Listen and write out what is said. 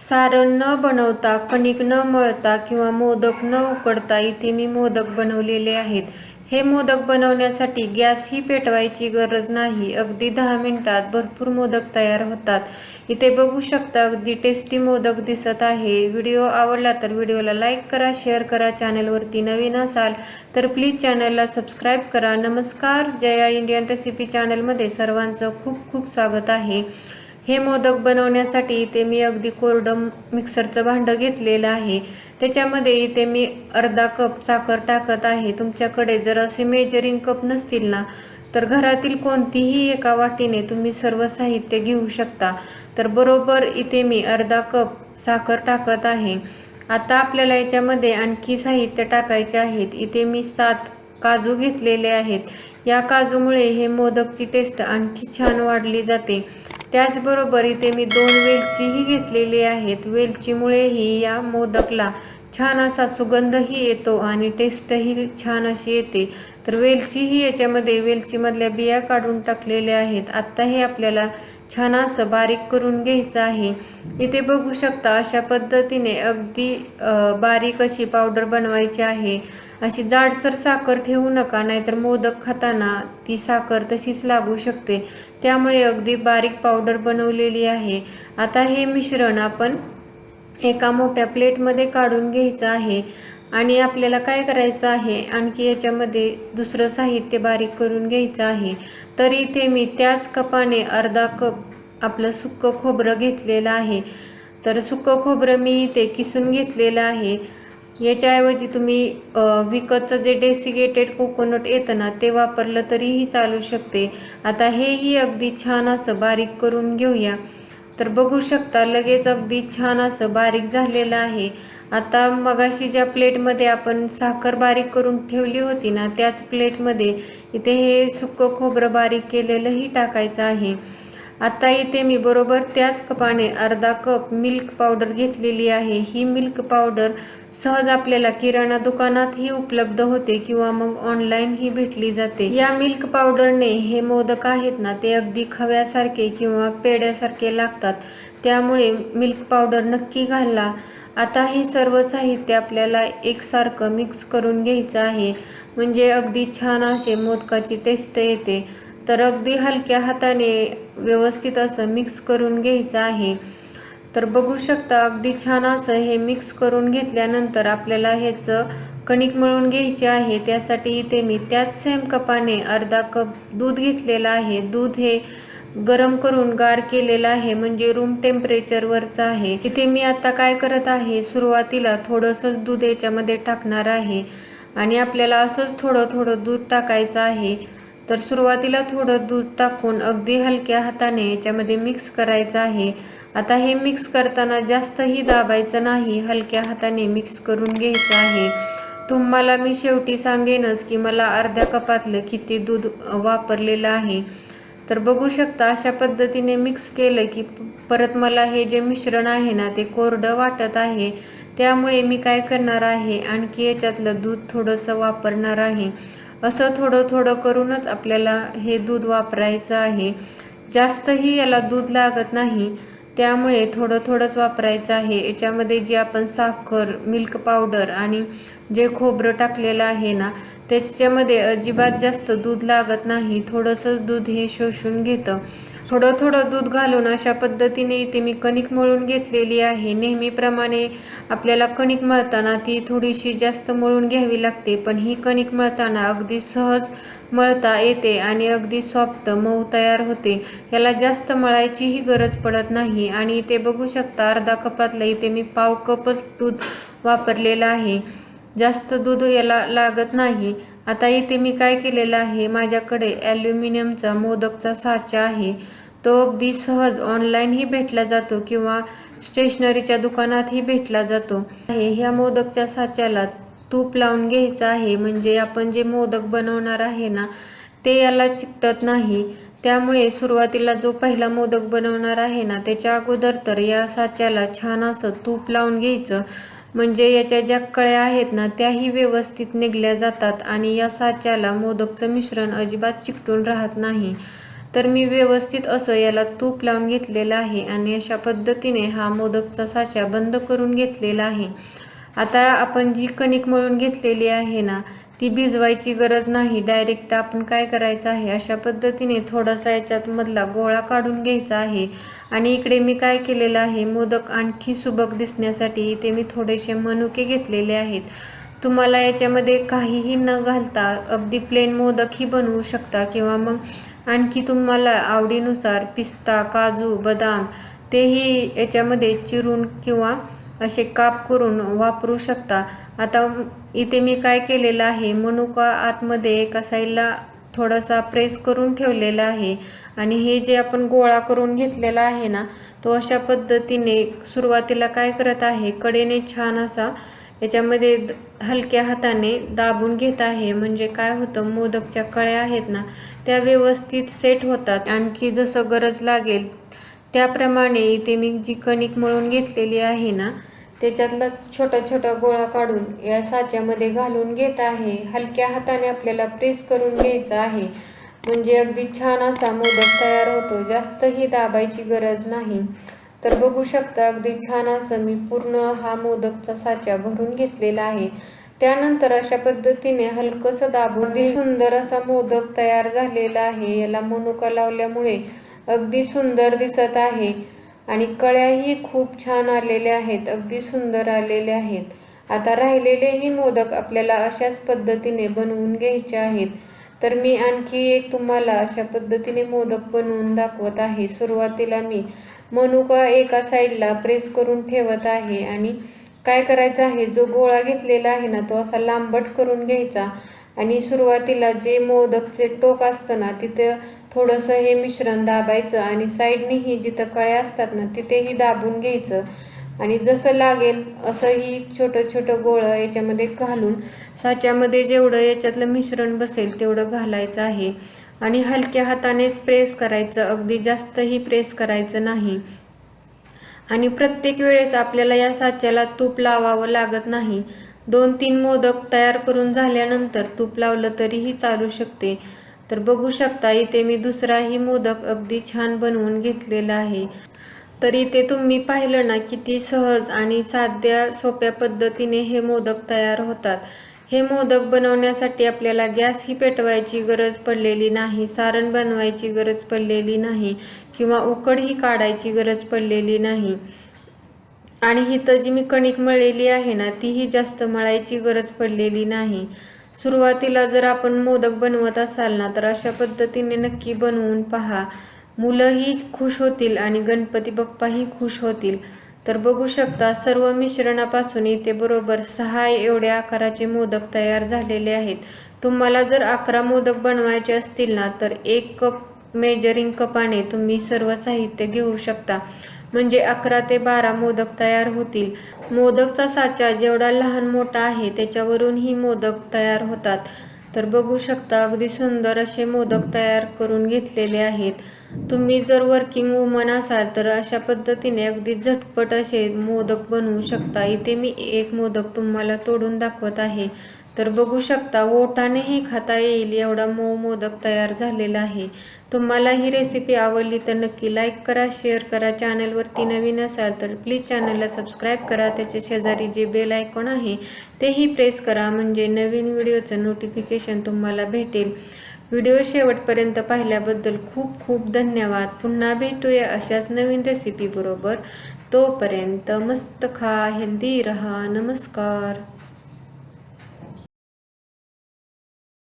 सारण न बनवता कणिक न मळता किंवा मोदक न उकडता इथे मी मोदक बनवलेले आहेत. हे मोदक बनवण्यासाठी गॅस ही पेटवायची गरज नाही. अगदी दहा मिनिटात भरपूर मोदक तयार होतात. इथे बघू शकता अगदी टेस्टी मोदक दिसत आहे. व्हिडिओ आवडला तर व्हिडिओला लाईक करा शेअर करा चॅनलवरती नवीन असाल तर प्लीज चॅनलला सबस्क्राईब करा. नमस्कार. जया इंडियन रेसिपी चॅनलमध्ये सर्वांचं खूप खूप स्वागत आहे. हे मोदक बनवण्यासाठी इथे मी अगदी कोरडं मिक्सरचं भांडं घेतलेलं आहे. त्याच्यामध्ये इथे मी अर्धा कप साखर टाकत आहे. तुमच्याकडे जर असे मेजरिंग कप नसतील ना तर घरातील कोणतीही एका वाटीने तुम्ही सर्व साहित्य घेऊ शकता. तर बरोबर इथे मी अर्धा कप साखर टाकत आहे. आता आपल्याला याच्यामध्ये आणखी साहित्य टाकायचे आहेत. इथे मी सात काजू घेतलेले आहेत. या काजूमुळे हे मोदकची टेस्ट आणखी छान वाढली जाते. त्याचबरोबर इथे मी दोन वेलचीही घेतलेली आहेत. वेलचीमुळेही या मोदकला छान असा सुगंधही येतो आणि टेस्टही छान अशी येते. तर वेलचीही याच्यामध्ये वेलचीमधल्या बिया काढून टाकलेल्या आहेत. आत्ता हे आपल्याला छान असं बारीक करून घ्यायचं आहे. इथे बघू शकता अशा पद्धतीने अगदी बारीक अशी पावडर बनवायची आहे. अशी जाडसर साखर ठेवू नका नाहीतर मोदक खाताना ती साखर तशीच लागू शकते. त्यामुळे अगदी बारीक पावडर बनवलेली आहे. आता हे मिश्रण आपण एका मोठ्या प्लेटमध्ये काढून घ्यायचं आहे आणि आपल्याला काय करायचं आहे आणखी याच्यामध्ये दुसरं साहित्य बारीक करून घ्यायचं आहे. तर इथे मी त्याच कपाने अर्धा कप आपलं सुक्कं खोबरं घेतलेलं आहे. तर सुक्कं खोबरं मी इथे किसून घेतलेलं आहे. याच्याऐवजी तुम्ही विकतचं जे डेसिगेटेड कोकोनट येतं ना ते वापरलं तरीही चालू शकते. आता हेही अगदी छान असं बारीक करून घेऊया. तर बघू शकता लगेच अगदी छान असं बारीक झालेलं आहे. आता मगाशी ज्या प्लेटमध्ये आपण साखर बारीक करून ठेवली होती ना त्याच प्लेटमध्ये इथे हे सुकं खोबरं बारीक केलेलंही टाकायचं आहे. आता इथे मी बरोबर त्याच कपाने अर्धा कप मिल्क पावडर घेतलेली आहे. ही मिल्क पावडर सहज आपल्याला किराणा दुकानातही उपलब्ध होते किंवा मग ऑनलाईन ही भेटली जाते. या मिल्क पावडरने हे मोदक आहेत ना ते अगदी खव्यासारखे किंवा पेड्यासारखे लागतात. त्यामुळे मिल्क पावडर नक्की घाला. आता हे सर्व साहित्य आपल्याला एकसारखं मिक्स करून घ्यायचं आहे. म्हणजे अगदी छान असे मोदकाची टेस्ट येते. तर अगदी हलक्या हाताने व्यवस्थित असं मिक्स करून घ्यायचं आहे. तर बघू शकता अगदी छान असं हे मिक्स करून घेतल्यानंतर आपल्याला ह्याचं कणिक मळून घ्यायचे आहे. त्यासाठी इथे मी त्याच सेम कपाने अर्धा कप दूध घेतलेलं आहे. दूध हे गरम करून गार केलेलं आहे म्हणजे रूम टेम्परेचरवरचं आहे. इथे मी आता काय करत आहे सुरुवातीला थोडंसंच दूध याच्यामध्ये टाकणार आहे. आणि आपल्याला असंच थोडं थोडं दूध टाकायचं आहे. तर सुरुवातीला थोडं दूध टाकून अगदी हलक्या हाताने याच्यामध्ये मिक्स करायचं आहे. आता हे मिक्स करताना जास्तही दाबायचं नाही हलक्या हाताने मिक्स करून घ्यायचं आहे. तुम्हाला मी शेवटी सांगेनच की मला अर्ध्या कपातलं किती दूध वापरलेलं आहे. तर बघू शकता अशा पद्धतीने मिक्स केलं की परत मला हे जे मिश्रण आहे ना ते कोरडं वाटत आहे. त्यामुळे मी काय करणार आहे आणखी याच्यातलं दूध थोडंसं वापरणार आहे. असं थोडं थोडं करूनच आपल्याला हे दूध वापरायचं आहे. जास्तही याला दूध लागत नाही त्यामुळे थोडं थोडंच वापरायचं आहे. याच्यामध्ये जी आपण साखर मिल्क पावडर आणि जे खोबरं टाकलेलं आहे ना त्याच्यामध्ये अजिबात जास्त दूध लागत नाही. थोडंसं दूध हे शोषून घेतं. थोडं थोडं दूध घालून अशा पद्धतीने इथे मी कणिक मळून घेतलेली आहे. नेहमीप्रमाणे आपल्याला कणिक मळताना ती थोडीशी जास्त मळून घ्यावी लागते पण ही कणिक मळताना अगदी सहज मळता येते आणि अगदी सॉफ्ट मऊ तयार होते. याला जास्त मळायचीही गरज पडत नाही आणि इथे बघू शकता अर्धा कपातलं इथे मी पाव कपच दूध वापरलेलं आहे. जास्त दूध याला लागत नाही. आता इथे मी काय केलेलं आहे? माझ्याकडे ॲल्युमिनियमचा मोदकचा साचा आहे. तो अगदी सहज ऑनलाईनही भेटला जातो किंवा स्टेशनरीच्या दुकानातही भेटला जातो. आहे ह्या मोदकच्या साच्याला तूप लावून घ्यायचं आहे. म्हणजे आपण जे मोदक बनवणार आहे ना ते याला चिकटत नाही. त्यामुळे सुरुवातीला जो पहिला मोदक बनवणार आहे ना त्याच्या अगोदर तर या साच्याला छान असं तूप लावून घ्यायचं. म्हणजे याच्या ज्या कळ्या आहेत ना त्याही व्यवस्थित निघल्या जातात आणि या साच्याला मोदकचं मिश्रण अजिबात चिकटून राहत नाही. तर मी व्यवस्थित असं याला तूप लावून घेतलेलं आहे आणि अशा पद्धतीने हा मोदकचा साचा बंद करून घेतलेला आहे. आता आपण जी कणिक मळून घेतलेली आहे ना ती भिजवायची गरज नाही. डायरेक्ट आपण काय करायचं आहे? अशा पद्धतीने थोडासा याच्यात मधला गोळा काढून घ्यायचा आहे. आणि इकडे मी काय केलेलं आहे? मोदक आणखी सुबक दिसण्यासाठी इथे मी थोडेसे मनुके घेतलेले आहेत. तुम्हाला याच्यामध्ये काहीही न घालता अगदी प्लेन मोदकही बनवू शकता किंवा मग आणखी तुम्हाला आवडीनुसार पिस्ता काजू बदाम तेही याच्यामध्ये चिरून किंवा असे काप करून वापरू शकता. आता इथे मी काय केलेलं आहे मनुका आतमध्ये एका साईडला थोडासा प्रेस करून ठेवलेला आहे आणि हे जे आपण गोळा करून घेतलेला आहे ना तो अशा पद्धतीने सुरुवातीला काय करत आहे कडेने छान असा याच्यामध्ये हलक्या हाताने दाबून घेत आहे. म्हणजे काय होतं मोदकच्या कळ्या आहेत ना त्या व्यवस्थित सेट होतात. आणखी जसं गरज लागेल त्याप्रमाणे इथे मी जी कणिक मळून घेतलेली आहे ना त्याच्यातला छोटा छोटा गोळा काढून या साच्यामध्ये घालून घेत आहे. हलक्या हाताने आपल्याला प्रेस करून घ्यायचा आहे. म्हणजे अगदी छान असा मोदक तयार होतो. जास्तही दाबायची गरज नाही. तर बघू शकता अगदी छान असं मी पूर्ण हा मोदकचा साचा भरून घेतलेला आहे. त्यानंतर अशा पद्धतीने हलकंसं दाबून अगदी सुंदर असा मोदक तयार झालेला आहे. याला मनुका लावल्यामुळे अगदी सुंदर दिसत आहे आणि कळ्याही खूप छान आलेल्या आहेत अगदी सुंदर आलेले आहेत. आता राहिलेलेही मोदक आपल्याला अशाच पद्धतीने बनवून घ्यायचे आहेत. तर मी आणखी एक तुम्हाला अशा पद्धतीने मोदक बनवून दाखवत आहे. सुरुवातीला मी मनुका एका साईडला प्रेस करून ठेवत आहे आणि काय करायचं आहे? जो गोळा घेतलेला आहे ना तो असा लांबट करून घ्यायचा. आणि सुरुवातीला जे मोदकचे टोक असतं ना तिथं थोडंसं हे मिश्रण दाबायचं आणि साईडनेही जिथं कळ्या असतात ना तिथेही दाबून घ्यायचं. आणि जसं लागेल असंही छोटं छोटं गोळं याच्यामध्ये घालून साच्यामध्ये जेवढं याच्यातलं मिश्रण बसेल तेवढं घालायचं आहे. आणि हलक्या हातानेच प्रेस करायचं. अगदी जास्तही प्रेस करायचं नाही. आणि प्रत्येक वेळेस आपल्याला या साच्याला तूप लावावं लागत नाही. दोन तीन मोदक तयार करून झाल्यानंतर तूप लावलं तरीही चालू शकते. तर बघू शकता इथे मी दुसराही मोदक अगदी छान बनवून घेतलेला आहे. तर इथे तुम्ही पाहिलं ना किती सहज आणि साध्या सोप्या पद्धतीने हे मोदक तयार होतात. हे मोदक बनवण्यासाठी आपल्याला गॅस ही पेटवायची गरज पडलेली नाही सारण बनवायची गरज पडलेली नाही किंवा उकड ही काढायची गरज पडलेली नाही. आणि इथं जी मी कणिक मळलेली आहे ना तीही जास्त मळायची गरज पडलेली नाही. सुरुवातीला जर आपण मोदक बनवत असाल ना तर अशा पद्धतीने नक्की बनवून पहा. मुलंही खुश होतील आणि गणपती बाप्पाही खुश होतील. तर बघू शकता सर्व मिश्रणापासून इथे बरोबर सहा एवढ्या आकाराचे मोदक तयार झालेले आहेत. तुम्हाला जर अकरा मोदक बनवायचे असतील ना तर एक कप मेजरिंग कपाने तुम्ही सर्व साहित्य घेऊ शकता. म्हणजे अकरा ते बारा मोदक तयार होतील. मोदकचा साचा जेवढा लहान मोठा आहे त्याच्यावरून ही मोदक तयार होतात. तर बघू शकता अगदी सुंदर असे मोदक तयार करून घेतलेले आहेत. तुम्ही जर वर्किंग वुमन असाल तर अशा पद्धतीने अगदी झटपट असे मोदक बनवू शकता. इथे मी एक मोदक तुम्हाला तोडून दाखवत आहे. तर बघू शकता ओठानेही खाता येईल एवढा मऊ मोदक तयार झालेला आहे. तुम्हाला ही रेसिपी आवडली तर नक्की लाईक करा शेअर करा. चॅनलवरती नवीन असाल तर प्लीज चॅनलला सबस्क्राईब करा. त्याच्या शेजारी जे बेल आयकॉन आहे तेही प्रेस करा. म्हणजे नवीन व्हिडिओचं नोटिफिकेशन तुम्हाला भेटेल. व्हिडिओ शेवटपर्यंत पाहिल्याबद्दल खूप खूप धन्यवाद. पुन्हा भेटूया अशाच नवीन रेसिपी बरोबर. तोपर्यंत मस्त खा हेल्दी रहा. नमस्कार.